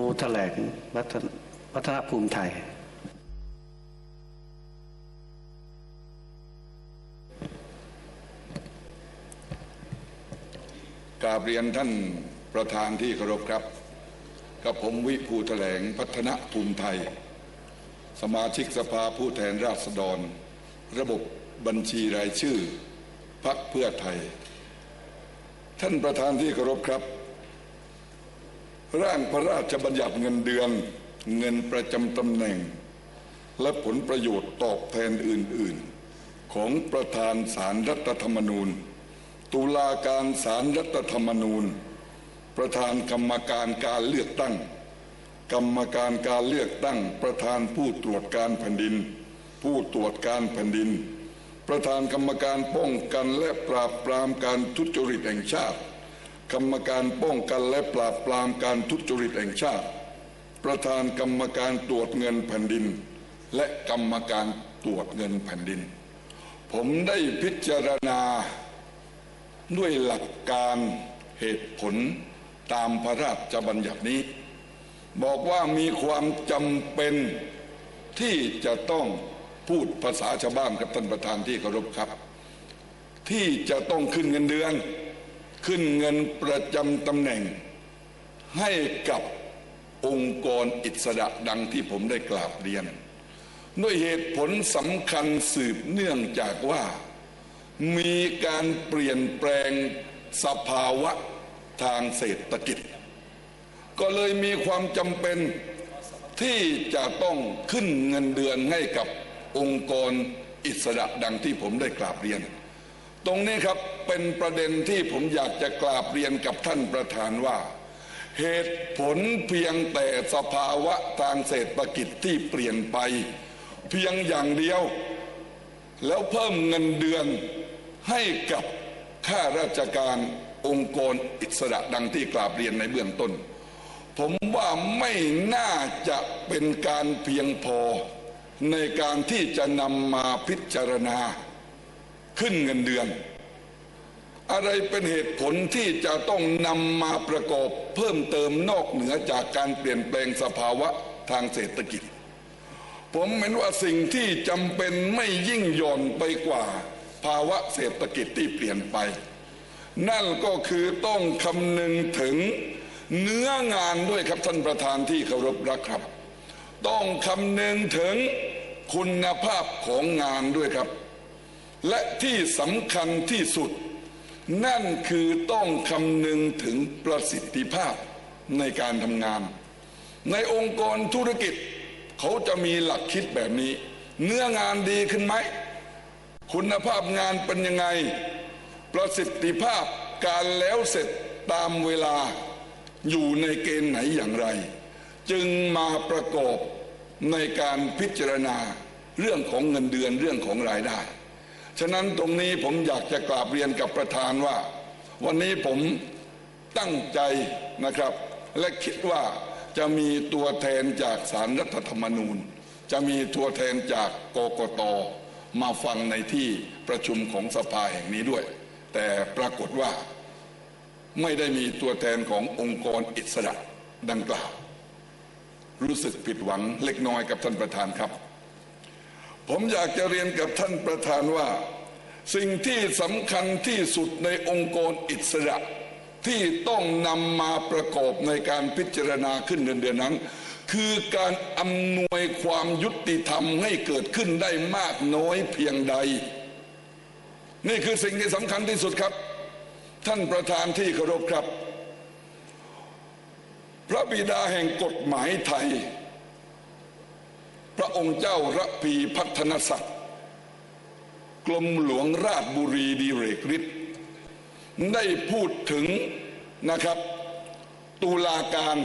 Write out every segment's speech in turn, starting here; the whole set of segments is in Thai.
ภูแถลงวัฒนวัฒนภูมิไทย กราบเรียนท่านประธานที่เคารพครับ กับผมวิภูแถลงพัฒนภูมิไทย สมาชิกสภาผู้แทนราษฎร ระบบบัญชีรายชื่อพักเพื่อไทย ท่านประธานที่เคารพครับ ร่างพระราชบัญญัติเงินเดือน เงินประจำตำแหน่ง และผลประโยชน์ตอบแทนอื่น ๆ ของประธานสารรัฐธรรมนูญ ตุลาการสารรัฐธรรมนูญ ประธานกรรมการการเลือกตั้ง กรรมการการเลือกตั้ง ประธานผู้ตรวจการแผ่นดิน ผู้ตรวจการแผ่นดิน ประธานกรรมการป้องกันและปราบปรามการทุจริตแห่งชาติ กรรมการป้องกันและปราบปรามการทุจริตแห่งชาติ ประธานกรรมการตรวจเงินแผ่นดิน และกรรมการตรวจเงินแผ่นดิน ผมได้พิจารณาด้วยหลักการเหตุผลตามพระราชบัญญัตินี้ บอกว่ามีความจำเป็นที่จะต้องพูดภาษาชาวบ้านกับท่านประธานที่เคารพครับ ที่จะต้องขึ้นเงินเดือน ขึ้นเงินประจำตำแหน่ง ให้กับองค์กรอิสระดังที่ผมได้กราบเรียน ด้วยเหตุผลสำคัญสืบเนื่องจากว่า มีการเปลี่ยนแปลงสภาวะทางเศรษฐกิจ ก็เลยมีความจำเป็นที่จะต้องขึ้นเงินเดือนให้กับองค์กรอิสระดังที่ผมได้กราบเรียน ตรงนี้ครับเป็นประเด็นที่ผมอยากจะกราบเรียนกับท่านประธานว่า เหตุผลเพียงแต่สภาวะทางเศรษฐกิจที่เปลี่ยนไป เพียงอย่างเดียว แล้วเพิ่มเงินเดือนให้กับข้าราชการองค์กรอิสระดังที่กราบเรียนในเบื้องต้น ผมว่าไม่น่าจะเป็นการเพียงพอในการที่จะนำมาพิจารณา ขึ้นเงินเดือน อะไรเป็นเหตุผลที่จะต้องนำมาประกอบเพิ่มเติมนอกเหนือจากการเปลี่ยนแปลงสภาวะทางเศรษฐกิจ ผมเห็นว่าสิ่งที่จำเป็นไม่ยิ่งหย่อนไปกว่า ภาวะเศรษฐกิจที่เปลี่ยนไป นั่นก็คือต้องคำนึงถึงเนื้องานด้วยครับท่านประธานที่เคารพรักครับ ต้องคำนึงถึงคุณภาพของงานด้วยครับ และที่สำคัญที่สุด นั่นคือต้องคำนึงถึงประสิทธิภาพในการทำงาน ในองค์กรธุรกิจ เขาจะมีหลักคิดแบบนี้ เนื้องานดีขึ้นไหม คุณภาพงานเป็นยังไง ประสิทธิภาพการแล้วเสร็จตามเวลาอยู่ในเกณฑ์ไหนอย่างไร จึงมาประกอบในการพิจารณาเรื่องของเงินเดือนเรื่องของรายได้ ฉะนั้นตรงนี้ผมอยากจะกราบเรียนกับประธานว่า วันนี้ผมตั้งใจนะครับ และคิดว่าจะมีตัวแทนจากสารรัฐธรรมนูญ จะมีตัวแทนจากกกตมาฟังในที่ประชุมของสภาแห่งนี้ด้วย แต่ปรากฏว่าไม่ได้มีตัวแทนขององค์กรอิสระดังกล่าว รู้สึกผิดหวังเล็กน้อยกับท่านประธานครับ ผมอยากจะเรียนกับท่านประธานว่า สิ่งที่สำคัญที่สุดในองค์กรอิสระ ที่ต้องนำมาประกอบในการพิจารณาขึ้นเดือนเดือนนั้น คือการอำนวยความยุติธรรมให้เกิดขึ้นได้มากน้อยเพียงใด นี่คือสิ่งที่สำคัญที่สุดครับ ท่านประธานที่เคารพครับ พระบิดาแห่งกฎหมายไทย พระองค์เจ้าระพีพัฒนศักดิ์กรมหลวงราชบุรีดีเรกฤทธิ์ได้พูดถึงนะครับ ตุลาการ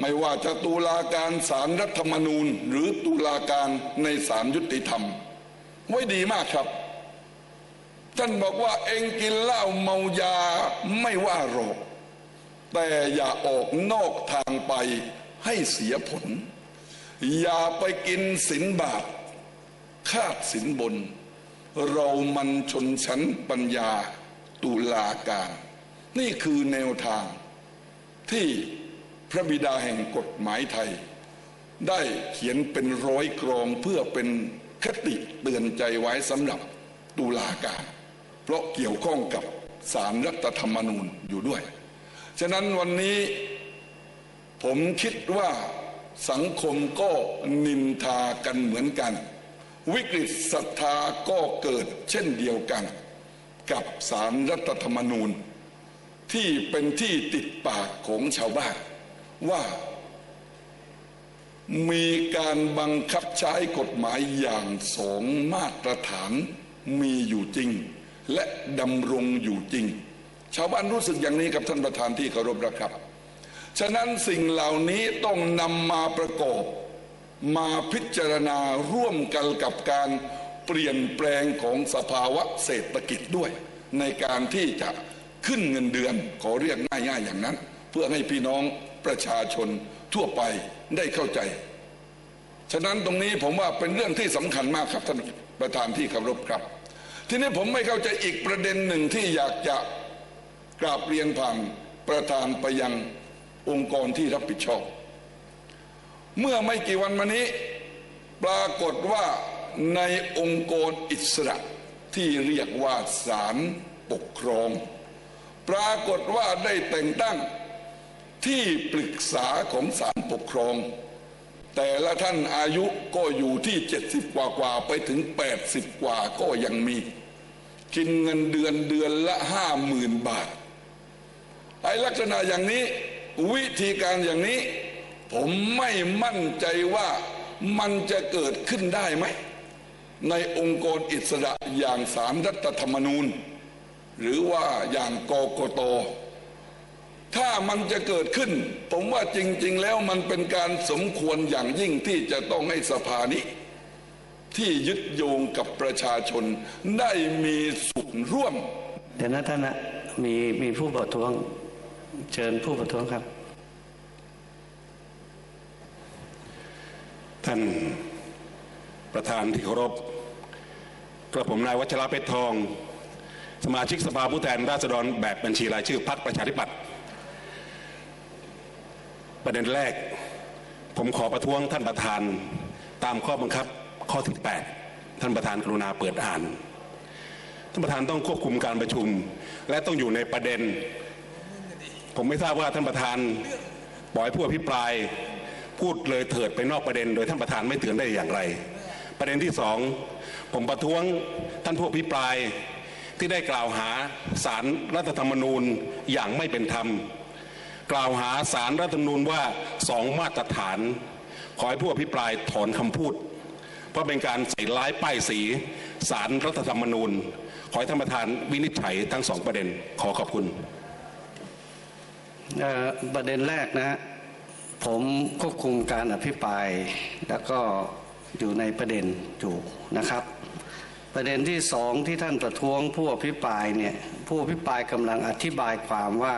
ไม่ว่าจะตุลาการสารรัฐธรรมนูญ หรือตุลาการในศาลยุติธรรม ไว้ดีมากครับ ท่านบอกว่าเองกินเหล้าเมายาไม่ว่าหรอกแต่อย่าออกนอกทางไปให้เสียผล อย่าไปกินสินบาปคาดสินบน เรามันชนชั้นปัญญาตุลาการ นี่คือแนวทาง ที่พระบิดาแห่งกฎหมายไทย ได้เขียนเป็นร้อยกรองเพื่อเป็นคติเตือนใจไว้สำหรับตุลาการ เพราะเกี่ยวข้องกับสารรัฐธรรมนูญอยู่ด้วย ฉะนั้นวันนี้ผมคิดว่า สังคมก็นินทากันเหมือนกัน วิกฤตศรัทธาก็เกิดเช่นเดียวกัน กับสารรัฐธรรมนูญ ที่เป็นที่ติดปากของชาวบ้านว่า มีการบังคับใช้กฎหมายอย่างสองมาตรฐานมีอยู่จริง และดำรงอยู่จริง ชาวบ้านรู้สึกอย่างนี้กับท่านประธานที่เคารพนะครับ ฉะนั้นสิ่งเหล่านี้ต้องนำมาประกอบมาพิจารณาร่วมกันกับการเปลี่ยนแปลงของสภาวะเศรษฐกิจด้วย ในการที่จะขึ้นเงินเดือนขอเรียกง่ายๆอย่างนั้น เพื่อให้พี่น้องประชาชนทั่วไปได้เข้าใจ ฉะนั้นตรงนี้ผมว่าเป็นเรื่องที่สำคัญมากครับท่านประธานที่เคารพครับ ทีนี้ผมไม่เข้าใจอีกประเด็นหนึ่งที่อยากจะกราบเรียนผ่านประธานไปยัง องค์กรที่รับผิดชอบ เมื่อไม่กี่วันมานี้ ปรากฏว่าในองค์กรอิสระที่เรียกว่าศาลปกครอง ปรากฏว่าได้แต่งตั้งที่ปรึกษาของศาลปกครอง แต่ละท่านอายุก็อยู่ที่ 70 กว่ากว่าไปถึง 80 กว่าก็ยังมี กินเงินเดือนเดือนละห้าหมื่นบาท ไอ้ลักษณะอย่างนี้ วิธีการอย่างนี้ ผมไม่มั่นใจว่ามันจะเกิดขึ้นได้ไหม ในองค์กรอิสระอย่างสารรัฐธรรมนูญ หรือว่าอย่างกกต ถ้ามันจะเกิดขึ้น ผมว่าจริง ๆ แล้วมันเป็นการสมควรอย่างยิ่งที่จะต้องให้สภานี้ ที่ยึดโยงกับประชาชนได้มีส่วนร่วม เดี๋ยวนะท่านนะมีมีผู้ประท้วง เชิญผู้ประท้วงครับ ท่านประธานที่เคารพกระผมนายวัชระเพชรทอง สมาชิกสภาผู้แทนราษฎรแบบบัญชีรายชื่อพรรคประชาธิปัตย์ประเด็นแรก ผมขอประท้วงท่านประธานตามข้อบังคับข้อที่ 8 ท่านประธานกรุณาเปิดอ่าน ท่านประธานต้องควบคุมการประชุม และต้องอยู่ในประเด็น ผมไม่ทราบว่าท่านประธานปล่อยผู้อภิปราย พูดเลยเถิดไปนอกประเด็น โดยท่านประธานไม่เตือนได้อย่างไร ประเด็นที่สองผมประท้วงท่านผู้อภิปรายที่ได้กล่าวหาสารรัฐธรรมนูญอย่างไม่เป็นธรรม กล่าวหาสารรัฐธรรมนูญว่าสองมาตรฐาน ขอให้ผู้อภิปรายถอนคำพูด เพราะเป็นการใส่ร้ายป้ายสีสารรัฐธรรมนูญ ขอให้ท่านประธานวินิจฉัยทั้งสองประเด็นขอขอบคุณ ประเด็นแรกนะ ผมควบคุมการอภิปราย แล้วก็อยู่ในประเด็นอยู่นะครับ ประเด็นที่สองที่ท่านประท้วงผู้อภิปรายเนี่ยผู้อภิปรายกำลังอธิบายความว่า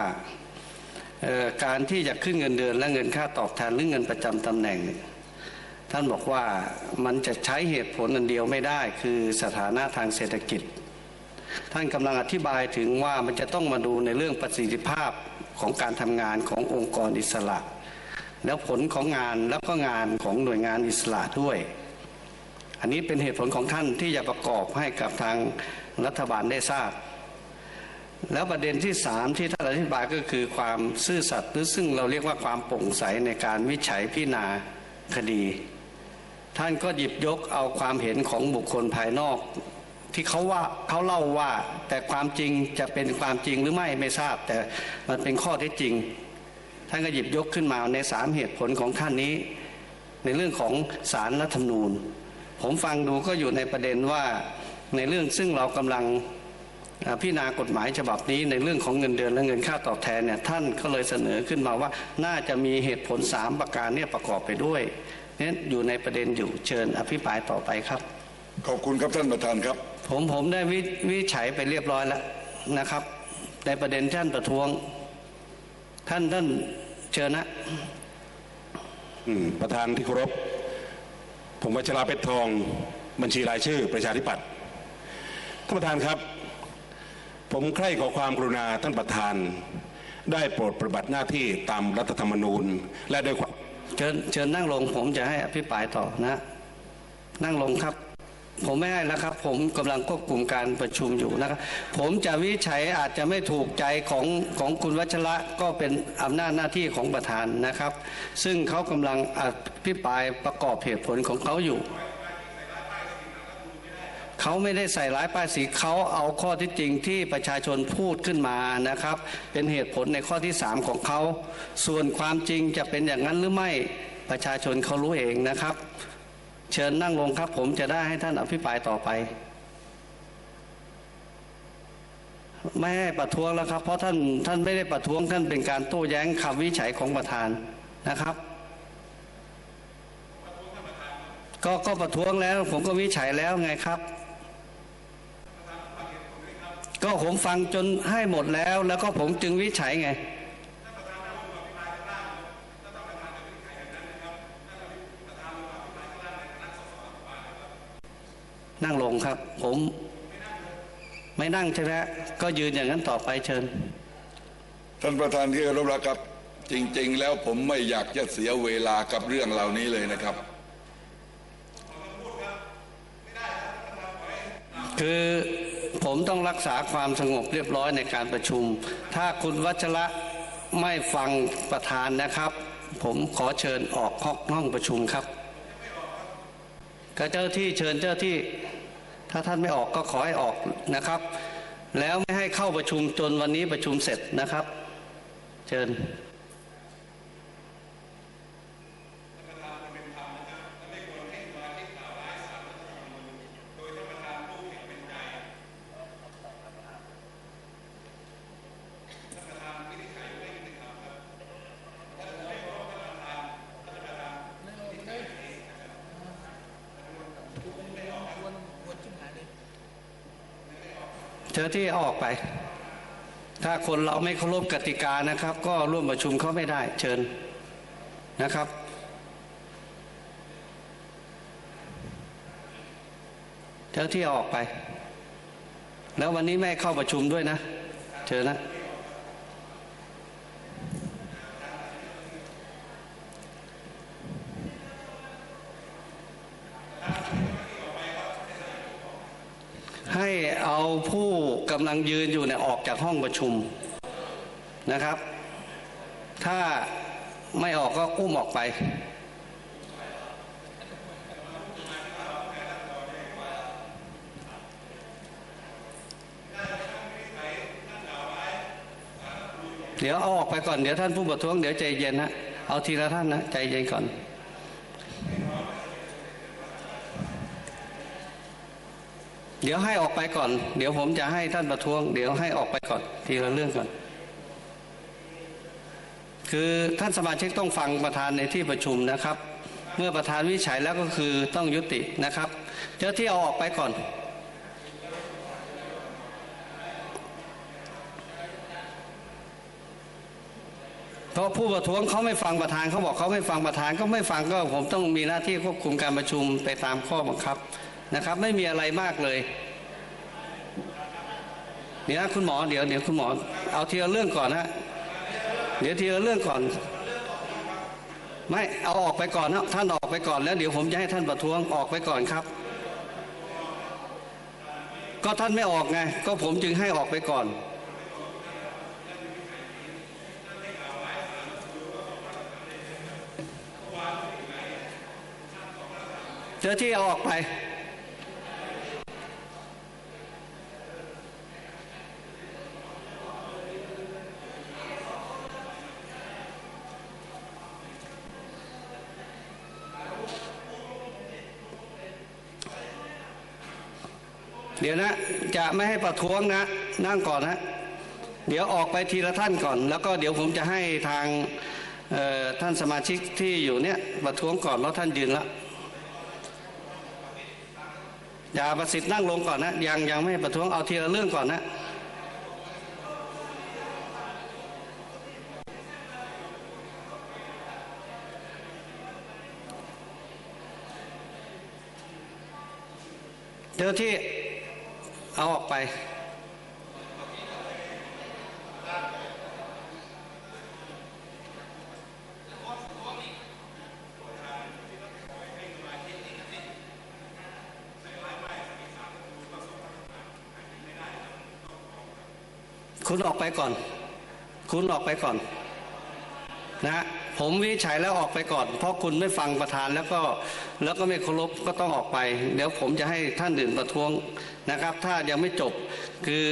การที่จะขึ้นเงินเดือนและเงินค่าตอบแทนหรือเงินประจำตำแหน่ง ท่านบอกว่ามันจะใช้เหตุผลอันเดียวไม่ได้ คือสถานะทางเศรษฐกิจ ท่านกำลังอธิบายถึงว่ามันจะต้องมาดูในเรื่องประสิทธิภาพ ของการทำงานขององค์กรอิสระ แล้วผลของงานแล้วก็งานของหน่วยงานอิสระด้วย อันนี้เป็นเหตุผลของท่านที่จะประกอบให้กับทางรัฐบาลได้ทราบ แล้วประเด็นที่สามที่ท่านอธิบายก็คือความซื่อสัตย์หรือซึ่งเราเรียกว่าความโปร่งใสในการวิจัยพิจารณาคดี ท่านก็หยิบยกเอาความเห็นของบุคคลภายนอก ที่เขาว่าเขาเล่าว่า แต่ความจริงจะเป็นความจริงหรือไม่ไม่ทราบ แต่มันเป็นข้อเท็จจริง ท่านก็หยิบยกขึ้นมาในสามเหตุผลของท่านนี้ ในเรื่องของสารรัฐธรรมนูญ ผมฟังดูก็อยู่ในประเด็นว่าในเรื่องซึ่งเรากำลังพิจารณากฎหมายฉบับนี้ในเรื่องของเงินเดือนและเงินค่าตอบแทนเนี่ยท่านก็เลยเสนอขึ้นมาว่าน่าจะมีเหตุผลสามประการเนี่ยประกอบไปด้วยเนี่ยอยู่ในประเด็นอยู่เชิญอภิปรายต่อไปครับ ขอบคุณครับท่านประธานครับ ผมผมได้วิวิจัยไปเรียบร้อยแล้วนะครับ ในประเด็นท่านประท้วง ท่านท่านเชิญนะอืมประธานที่เคารพผมวัชราเพชรทอง บัญชีรายชื่อ ประชาธิปัตย์ท่านประธานครับ ผมใคร่ขอความกรุณาท่านประธาน ได้โปรดปฏิบัติหน้าที่ตามรัฐธรรมนูญ และด้วยความเชิญเชิญนั่งลงผมจะให้อภิปรายต่อนะ นั่งลงครับ ผมไม่ให้แล้วครับ ผมกำลังควบคุมการประชุมอยู่นะครับ ผมจะวิจัยอาจจะไม่ถูกใจของของคุณวัชระก็เป็นอำนาจหน้าที่ของประธานนะครับ ซึ่งเขากำลังอภิปรายประกอบเหตุผลของเขาอยู่เขาไม่ได้ใส่ร้ายป้ายสีเขาเอาข้อที่จริงที่ประชาชนพูดขึ้นมานะครับ เป็นเหตุผลในข้อที่ 3 ของเขา ส่วนความจริงจะเป็นอย่างนั้นหรือไม่ประชาชนเขารู้เองนะครับ เชิญนั่งลงครับ ผมจะได้ให้ท่านอภิปรายต่อไป ไม่ให้ประท้วงแล้วครับ เพราะท่านท่านไม่ได้ประท้วงท่านเป็นการโต้แย้งคำวิจัยของประธานนะครับ ก็ก็ประท้วงแล้ว ผมก็วิจัยแล้วไงครับ ก็ผมฟังจนให้หมดแล้ว แล้วก็ผมจึงวิจัยไง นั่งลงครับ ผม ไม่นั่งใช่ไหมฮะก็ยืนอย่างนั้นต่อไปเชิญ ท่านประธานที่เคารพรักครับ จริง ๆ แล้วผมไม่อยากจะเสียเวลากับเรื่องเหล่านี้เลยนะครับ คือผมต้องรักษาความสงบเรียบร้อยในการประชุม ถ้าคุณวัชระไม่ฟังประธานนะครับ ผมขอเชิญออกห้องห้องประชุมครับก็เจ้าที่เชิญเจ้าที่ ถ้าท่านไม่ออกก็ขอให้ออกนะครับ แล้วไม่ให้เข้าประชุมจนวันนี้ประชุมเสร็จนะครับ เชิญ ที่ออกไป ถ้าคนเราไม่เคารพกติกานะครับ ก็ร่วมประชุมเขาไม่ได้ เชิญนะครับเจ้าที่ออกไป แล้ววันนี้ไม่เข้าประชุมด้วยนะเชิญนะให้เอาผู้ กำลังยืนอยู่เนี่ยออกจากห้องประชุมนะครับ ถ้าไม่ออกก็อุ้มออกไป เดี๋ยวเอาออกไปก่อนเดี๋ยวท่านผู้ประท้วงเดี๋ยวใจเย็นนะเอาทีละท่านนะใจเย็นก่อน เดี๋ยวให้ออกไปก่อน เดี๋ยวผมจะให้ท่านประท้วง เดี๋ยวให้ออกไปก่อน ทีละเรื่องก่อน คือท่านสมาชิกต้องฟังประธานในที่ประชุมนะครับ เมื่อประธานวิจัยแล้วก็คือต้องยุตินะครับ เจ้าที่เอาออกไปก่อนเพราะผู้ประท้วงเขาไม่ฟังประธานเขาบอกเขาไม่ฟังประธานก็ไม่ฟังก็ผมต้องมีหน้าที่ควบคุมการประชุมไปตามข้อบังคับ นะครับ ไม่มีอะไรมากเลยเดี๋ยวคุณหมอเดี๋ยวเดี๋ยวคุณหมอเอาทีละเรื่องก่อนนะเดี๋ยวทีละเรื่องก่อน ไม่เอาออกไปก่อนนะท่านออกไปก่อนแล้ว เดี๋ยวผมจะให้ท่านประท้วงออกไปก่อนครับ ก็ท่านไม่ออกไง ก็ผมจึงให้ออกไปก่อนเจ้าที่เอาออกไป เดี๋ยวนะจะไม่ให้ประท้วงนะ นั่งก่อนนะ เดี๋ยวออกไปทีละท่านก่อน แล้วก็เดี๋ยวผมจะให้ทางท่านสมาชิกที่อยู่เนี่ยประท้วงก่อนเพราะท่านยืนล้วอย่าประสิทธิ์นั่งลงก่อนนะ ยังยังไม่ประท้วงเอาทีละเรื่องก่อนนะเจ้าที่ เอาออกไปคุณออกไปก่อน คุณออกไปก่อน นะผมวินิจฉัยแล้วออกไปก่อน เพราะคุณไม่ฟังประธานแล้วก็แล้วก็ไม่เคารพก็ต้องออกไป เดี๋ยวผมจะให้ท่านอื่นประท้วงนะครับ ถ้ายังไม่จบคือ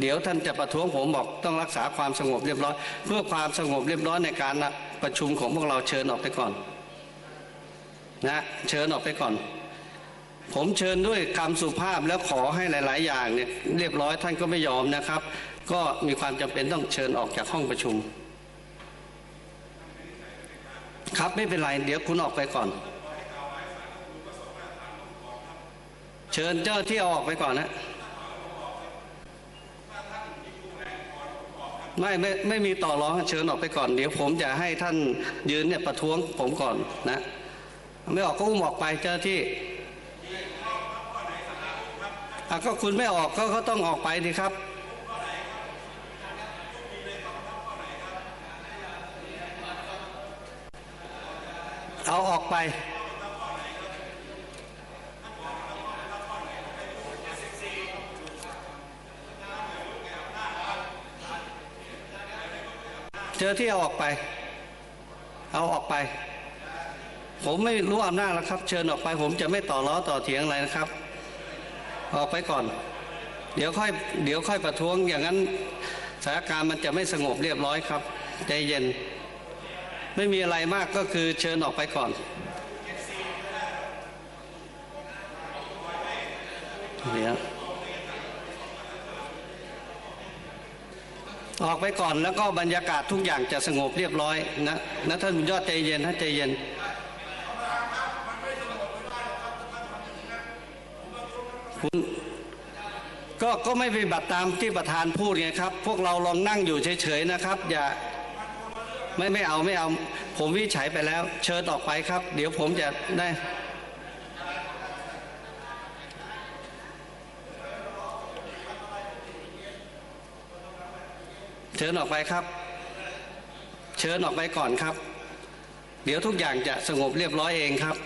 เดี๋ยวท่านจะประท้วงผมบอกต้องรักษาความสงบเรียบร้อย เพื่อความสงบเรียบร้อยในการประชุมของพวกเราเชิญออกไปก่อนนะเชิญออกไปก่อน ผมเชิญด้วยคำสุภาพแล้วขอให้หลาย ๆ อย่างเนี่ยเรียบร้อยท่านก็ไม่ยอมนะครับ ก็มีความจำเป็นต้องเชิญออกจากห้องประชุม ครับไม่เป็นไร เดี๋ยวคุณออกไปก่อน เชิญเจ้าที่เอาออกไปก่อนนะไม่ไม่ไม่มีต่อร้องเชิญออกไปก่อน เดี๋ยวผมจะให้ท่านยืนเนี่ยประท้วงผมก่อนนะ ไม่ออกก็อุ้มออกไปเจ้าที่อะก็คุณไม่ออกก็เขาต้องออกไปดีครับ เอาออก ไป เจอที่เอาออกไป เอาออกไป ผมไม่รู้อำนาจแล้วครับ เชิญออกไป ผมจะไม่ต่อล้อต่อเถียงอะไรนะครับ ออกไปก่อน เดี๋ยวค่อย เดี๋ยวค่อยประท้วงอย่างนั้นสถานการณ์มันจะไม่สงบเรียบร้อยครับ ใจเย็น ไม่มีอะไรมากก็คือเชิญออกไปก่อน เดี๋ยออกไปก่อนแล้วก็บรรยากาศทุกอย่างจะสงบเรียบร้อยนะนะท่านบุญยอดใจเย็นท่านใจเย็นคุณก็ก็ไม่ปฏิบัติตามที่ประธานพูดไงครับ พวกเราลองนั่งอยู่เฉยๆนะครับ อย่าไม่ไม่เอาไม่เอา ผมวิจฉัยไปแล้ว เชิญออกไปครับ เดี๋ยวผมจะได้ เชิญออกไปครับ เชิญออกไปก่อนครับ เดี๋ยวทุกอย่างจะสงบเรียบร้อยเองครับ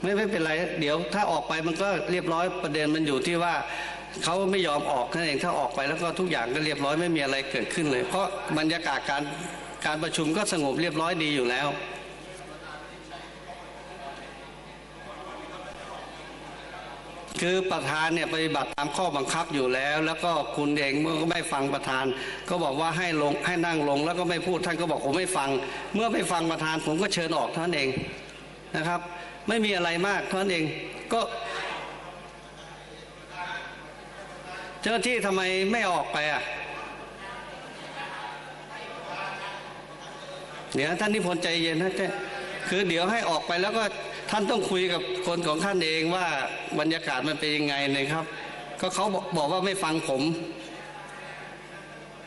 ไม่ไม่เป็นไร เดี๋ยวถ้าออกไปมันก็เรียบร้อยประเด็นมันอยู่ที่ว่าเขาไม่ยอมออกนั่นเองถ้าออกไปแล้วก็ทุกอย่างก็เรียบร้อยไม่มีอะไรเกิดขึ้นเลย เพราะบรรยากาศการ การประชุมก็สงบเรียบร้อยดีอยู่แล้ว คือประธานเนี่ยปฏิบัติตามข้อบังคับอยู่แล้ว แล้วก็คุณเองเมื่อก็ไม่ฟังประธาน ก็บอกว่าให้ลงให้นั่งลงแล้วก็ไม่พูดท่านก็บอกผมไม่ฟัง เมื่อไม่ฟังประธานผมก็เชิญออกท่านเองนะครับ ไม่มีอะไรมากท่านั้นเองก็เจ้าหน้าที่ทำไมไม่ออกไปอะ เดี๋ยวท่านนิพนธ์ใจเย็นนะเจ้คือเดี๋ยวให้ออกไปแล้วก็ท่านต้องคุยกับคนของท่านเองว่าบรรยากาศมันเป็นยังไงนะครับ ก็เขาบอกบอกว่าไม่ฟังผม